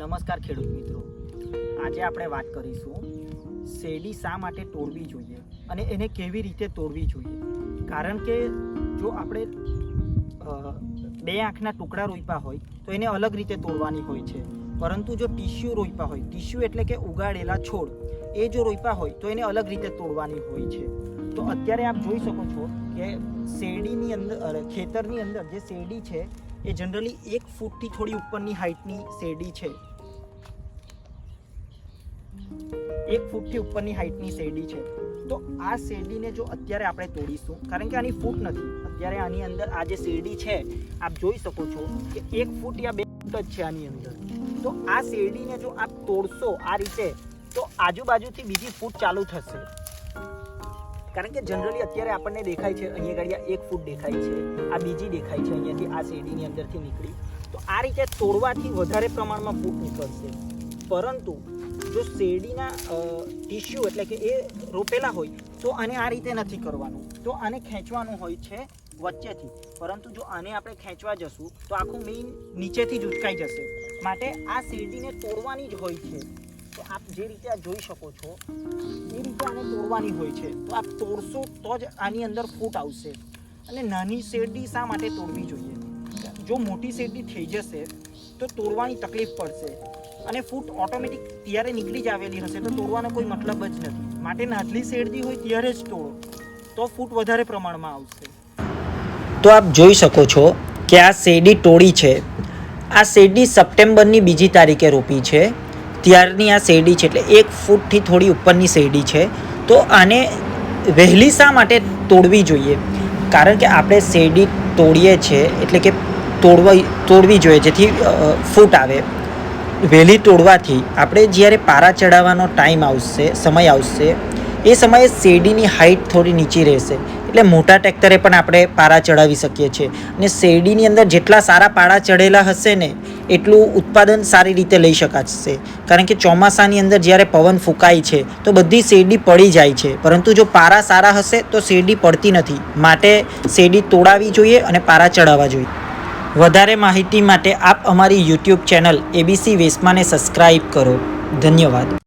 નમસ્કાર ખેડૂત મિત્રો. આજે આપણે વાત કરીશું શેરડી શા માટે તોડવી જોઈએ અને એને કેવી રીતે તોડવી જોઈએ. કારણ કે જો આપણે બે આંખના ટુકડા રોપ્યા હોય, તો એને અલગ રીતે તોડવાની હોય છે. પરંતુ જો ટીસ્યુ રોપ્યા હોય ટીસ્યુ એટલે કે ઉગાડેલા છોડ, એ જો રોપ્યા હોય, તો એને અલગ રીતે તોડવાની હોય છે. તો અત્યારે આપ જોઈ શકો છો કે શેરડીની અંદર ખેતરની અંદર જે શેરડી છે એ જનરલી એક ફૂટથી થોડી ઉપરની હાઇટની શેરડી છે. એક ફૂટથી ઉપરની હાઇટની શેરડી છે. તો આ શેરડીને જો અત્યારે આપણે તોડીશું, કારણ કે આની ફૂટ નથી. અત્યારે આની અંદર આ જે શેરડી છે, આપ જોઈ શકો છો કે એક ફૂટ યા બે ફૂટ જ છે આની અંદર. તો આ શેરડીને જો આપ તોડશો આ રીતે, તો આજુબાજુથી બીજી ફૂટ ચાલુ થશે. કારણ કે જનરલી અત્યારે આપણને દેખાય છે અહીંયા ગાડી એક ફૂટ દેખાય છે, આ બીજી દેખાય છે, અહીંયાથી આ શેરડીની અંદરથી નીકળી. તો આ રીતે તોડવાથી વધારે પ્રમાણમાં ફૂટ નીકળશે. પરંતુ જો શેરડીના ટીશ્યુ એટલે કે એ રોપેલા હોય, તો આને આ રીતે નથી કરવાનું. તો આને ખેંચવાનું હોય છે વચ્ચેથી. પરંતુ જો આને આપણે ખેંચવા જશું, તો આખું મેઇન નીચેથી જ ઉચકાઈ જશે. માટે આ શેરડીને તોડવાની જ હોય છે. આપ જે રીતે આ જોઈ શકો છો, એ રીતે આને તોડવાની હોય છે. તો આપ તોડશો તો જ આની અંદર ફૂટ આવશે. અને નાની શેરડી શા માટે તોડવી જોઈએ? જો મોટી શેરડી થઈ જશે, તો તોડવાની તકલીફ પડશે. અને ફૂટ ઓટોમેટિક ત્યારે નીકળી જ આવેલી હશે, તો તોડવાનો કોઈ મતલબ જ નથી. માટે નાથલી શેરડી હોય ત્યારે જ તોડો. તો ફૂટ વધારે પ્રમાણમાં આવશે. તો આપ જોઈ શકો છો કે આ શેરડી તોડી છે. આ શેરડી સપ્ટેમ્બરની બીજી તારીખે રોપી છે. ત્યારની આ શેરડી છે એટલે એક ફૂટથી થોડી ઉપરની શેરડી છે. તો આને વહેલી શા માટે તોડવી જોઈએ? કારણ કે આપણે શેરડી તોડીએ છીએ એટલે કે તોડવી તોડવી જોઈએ, જેથી ફૂટ આવે. વહેલી તોડવાથી આપણે જ્યારે પારા ચડાવવાનો ટાઈમ આવશે, સમય આવશે, એ સમયે શેરડીની હાઇટ થોડી નીચી રહેશે. એટલે મોટા ટ્રેક્ટરે પણ આપણે પારા ચડાવી શકીએ છીએ. અને શેરડીની અંદર જેટલા સારા પારા ચડેલા હશે ને એટલું ઉત્પાદન સારી રીતે લઈ શકાશે. કારણ કે ચોમાસાની અંદર જ્યારે પવન ફૂંકાય છે, તો બધી શેરડી પડી જાય છે. પરંતુ જો પારા સારા હશે, તો શેરડી પડતી નથી. માટે શેરડી તોડાવી જોઈએ અને પારા ચડાવવા જોઈએ. વધારે માહિતી માટે આપ અમારી યુટ્યુબ ચેનલ એબીસી વેસ્માને સબસ્ક્રાઈબ કરો. ધન્યવાદ.